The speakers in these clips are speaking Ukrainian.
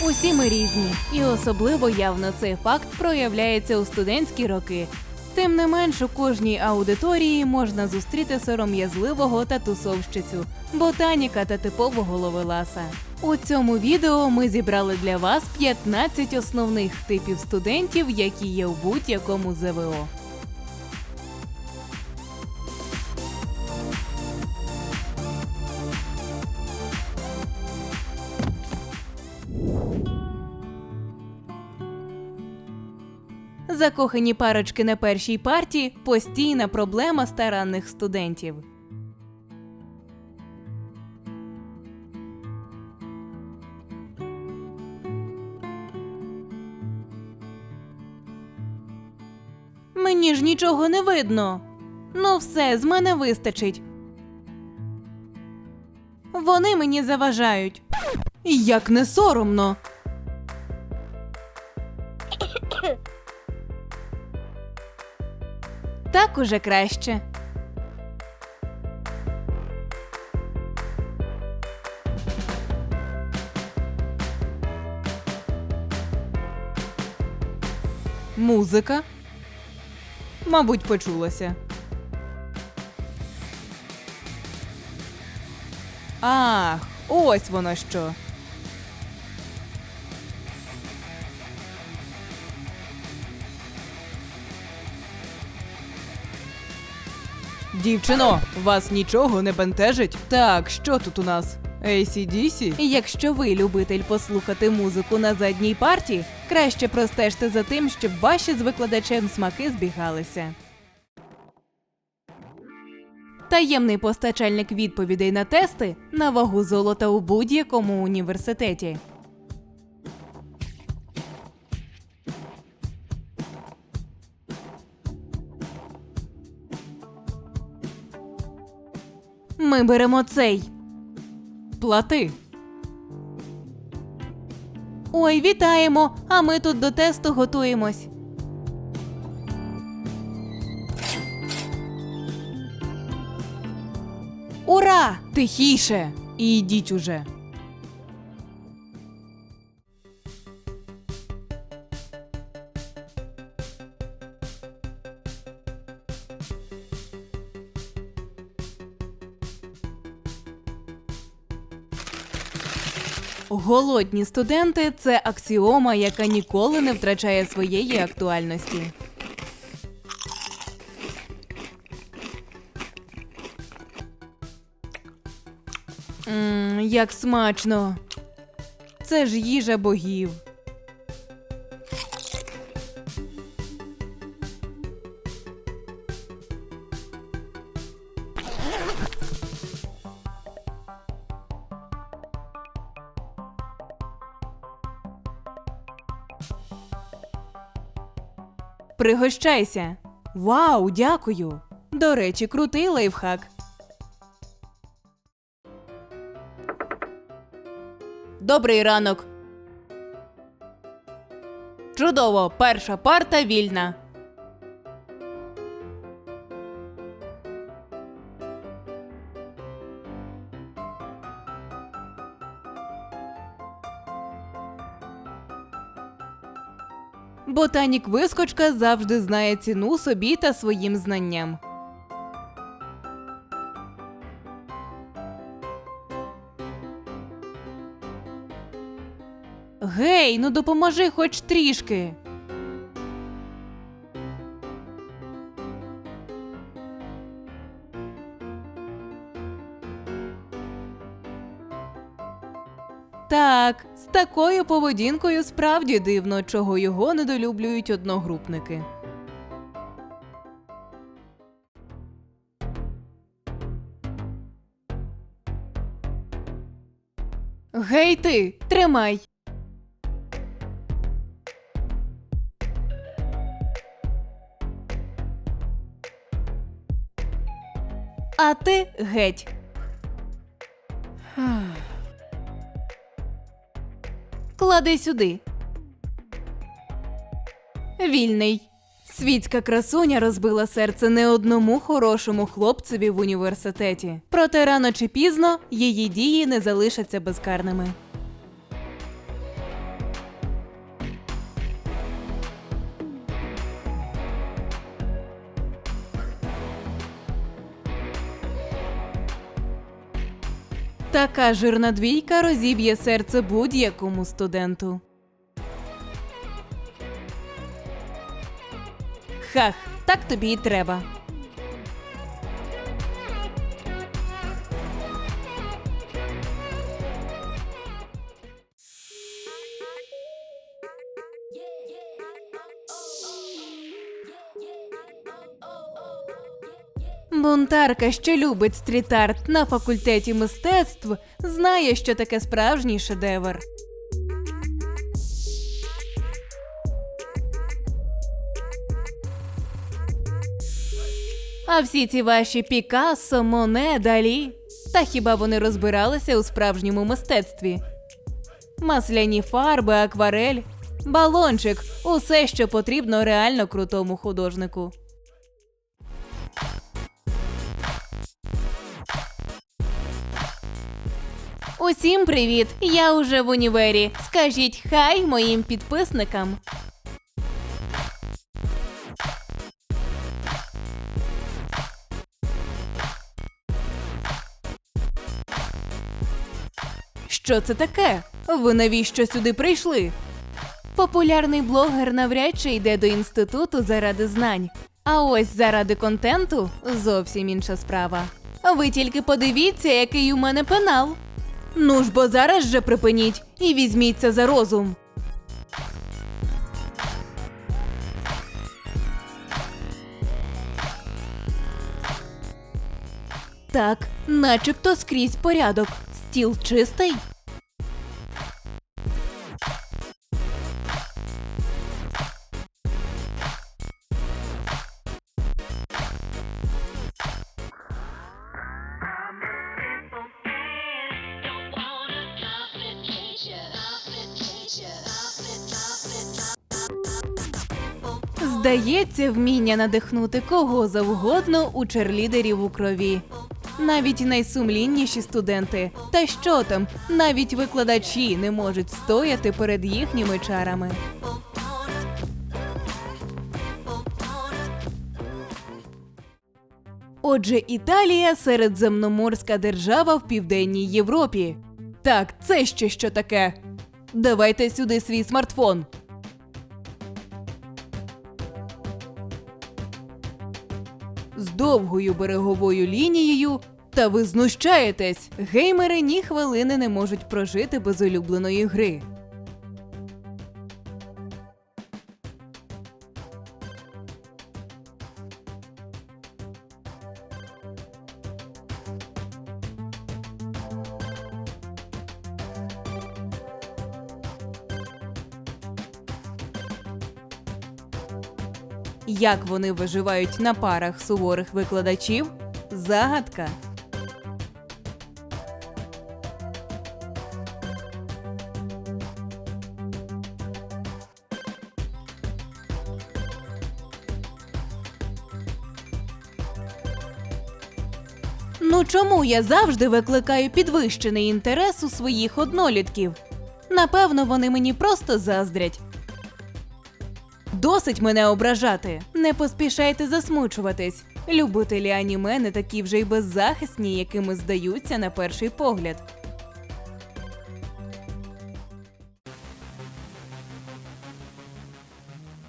Усі ми різні, і особливо явно цей факт проявляється у студентські роки. Тим не менш, у кожній аудиторії можна зустріти сором'язливого та тусовщицю, ботаніка та типового ловеласа. У цьому відео ми зібрали для вас 15 основних типів студентів, які є в будь-якому ЗВО. Закохані парочки на першій парті постійна проблема старанних студентів. Мені ж нічого не видно. Ну, все, з мене вистачить. Вони мені заважають. Як не соромно. Так уже краще. Музика. Мабуть, почулося. Ах, ось воно що. Дівчино, вас нічого не бентежить? Так, що тут у нас? ACDC? Якщо ви любитель послухати музику на задній парті, краще простежте за тим, щоб ваші з викладачем смаки збігалися. Таємний постачальник відповідей на тести на вагу золота у будь-якому університеті. Ми беремо цей. Плати. Ой, вітаємо! А ми тут до тесту готуємось. Ура! Тихіше! І йдіть уже. Голодні студенти це аксіома, яка ніколи не втрачає своєї актуальності. Ммм, як смачно. Це ж їжа богів. Пригощайся. Вау, дякую. До речі, крутий лайфхак. Добрий ранок. Чудово, перша парта вільна. Ботанік вискочка завжди знає ціну собі та своїм знанням. Гей, ну допоможи хоч трішки. Так, з такою поведінкою справді дивно, чого його недолюблюють одногрупники. Гей ти, тримай. А ти геть. Клади сюди. Вільний. Світська красуня розбила серце не одному хорошому хлопцеві в університеті. Проте рано чи пізно її дії не залишаться безкарними. Така жирна двійка розіб'є серце будь-якому студенту. Хах, так тобі і треба. Бунтарка, що любить стріт-арт на факультеті мистецтв, знає, що таке справжній шедевр. А всі ці ваші Пікассо, Моне, Далі. Та хіба вони розбиралися у справжньому мистецтві? Масляні фарби, акварель, балончик усе, що потрібно реально крутому художнику. Усім привіт! Я уже в універі. Скажіть хай моїм підписникам. Що це таке? Ви навіщо сюди прийшли? Популярний блогер навряд чи йде до інституту заради знань. А ось заради контенту зовсім інша справа. Ви тільки подивіться, який у мене пенал. Ну ж бо зараз же припиніть і візьміться за розум. Так, начебто скрізь порядок. Стіл чистий. Здається, вміння надихнути кого завгодно у черлідерів у крові. Навіть найсумлінніші студенти, та що там, навіть викладачі не можуть стояти перед їхніми чарами. Отже, Італія середземноморська держава в південній Європі. Так, це ще що таке. Давайте сюди свій смартфон. Довгою береговою лінією. Та ви знущаєтесь! Геймери ні хвилини не можуть прожити без улюбленої гри. Як вони виживають на парах суворих викладачів? Загадка. Ну чому я завжди викликаю підвищений інтерес у своїх однолітків? Напевно, вони мені просто заздрять. Досить мене ображати. Не поспішайте засмучуватись. Любителі аніме не такі вже й беззахисні, якими здаються на перший погляд.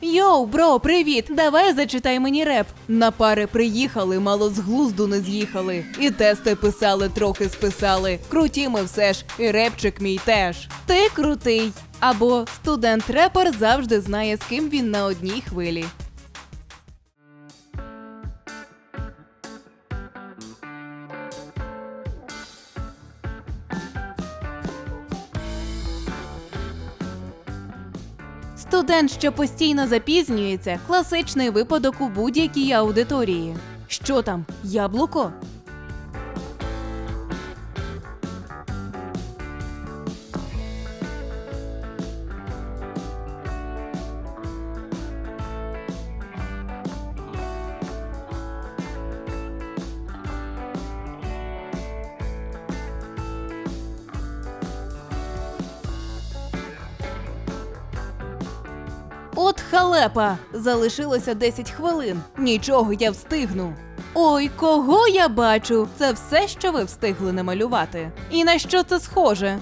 Йоу, бро, привіт! Давай зачитай мені реп. На пари приїхали, мало з глузду не з'їхали. І тести писали, трохи списали. Круті ми все ж, і репчик мій теж. Ти крутий. Або студент-репер завжди знає, з ким він на одній хвилі. Студент, що постійно запізнюється, класичний випадок у будь-якій аудиторії. Що там, яблуко? От халепа! Залишилося 10 хвилин. Нічого, я встигну. Ой, кого я бачу? Це все, що ви встигли намалювати. І на що це схоже?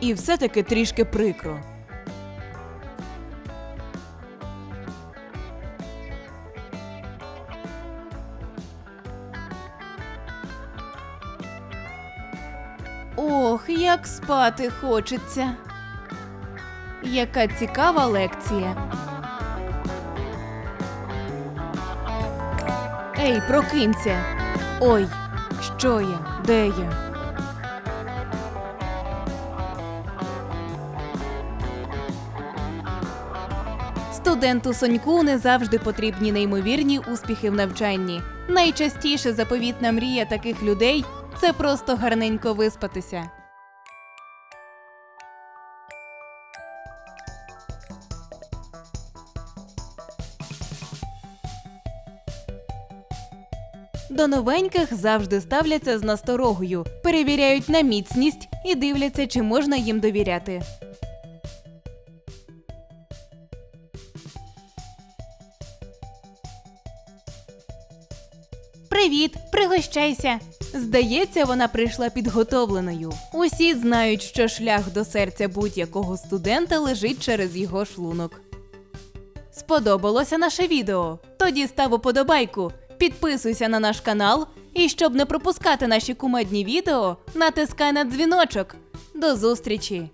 І все-таки трішки прикро. Ох, як спати хочеться. Яка цікава лекція. Ей, прокинься. Ой, що я? Де я? Студенту Соньку не завжди потрібні неймовірні успіхи в навчанні. Найчастіше заповітна мрія таких людей це просто гарненько виспатися. До новеньких завжди ставляться з насторогою, перевіряють на міцність і дивляться, чи можна їм довіряти. Привіт, пригощайся. Здається, вона прийшла підготовленою. Усі знають, що шлях до серця будь-якого студента лежить через його шлунок. Сподобалося наше відео? Тоді став уподобайку, підписуйся на наш канал і щоб не пропускати наші кумедні відео, натискай на дзвіночок. До зустрічі!